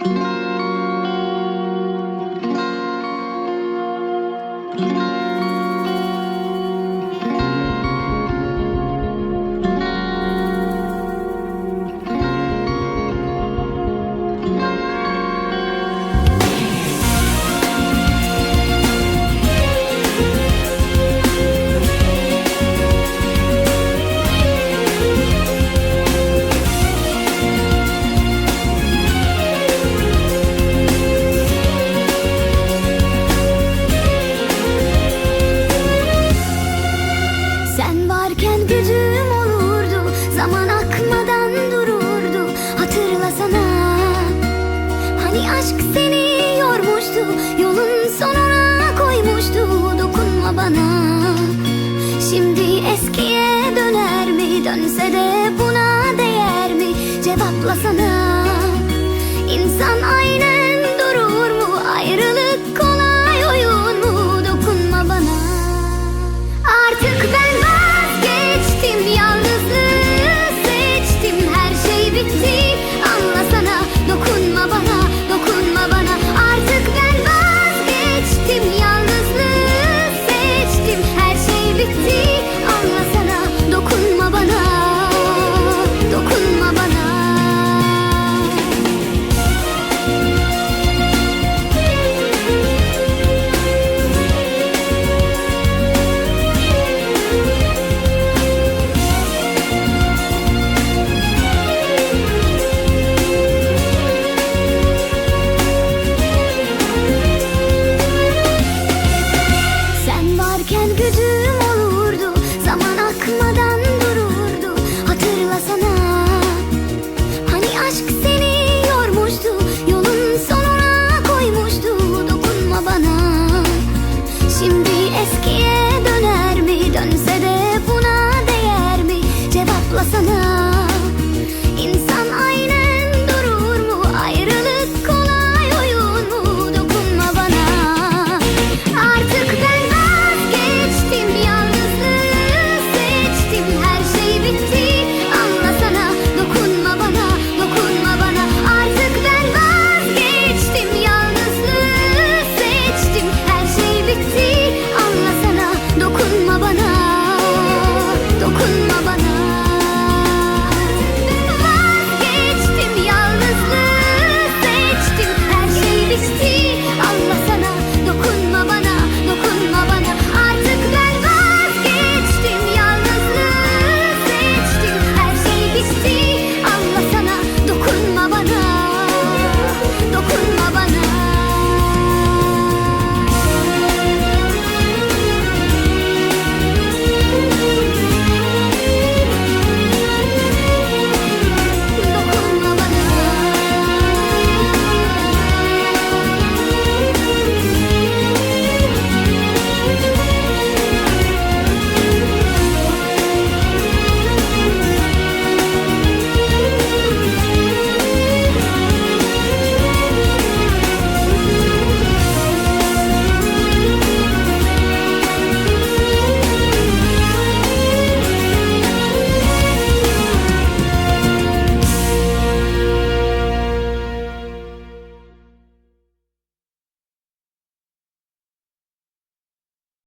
thank you Hani aşk seni yormuştu Yolun sonuna koymuştu. Dokunma bana Şimdi eskiye döner mi? Dönse de buna değer mi? Cevaplasana İnsan aynı Blossom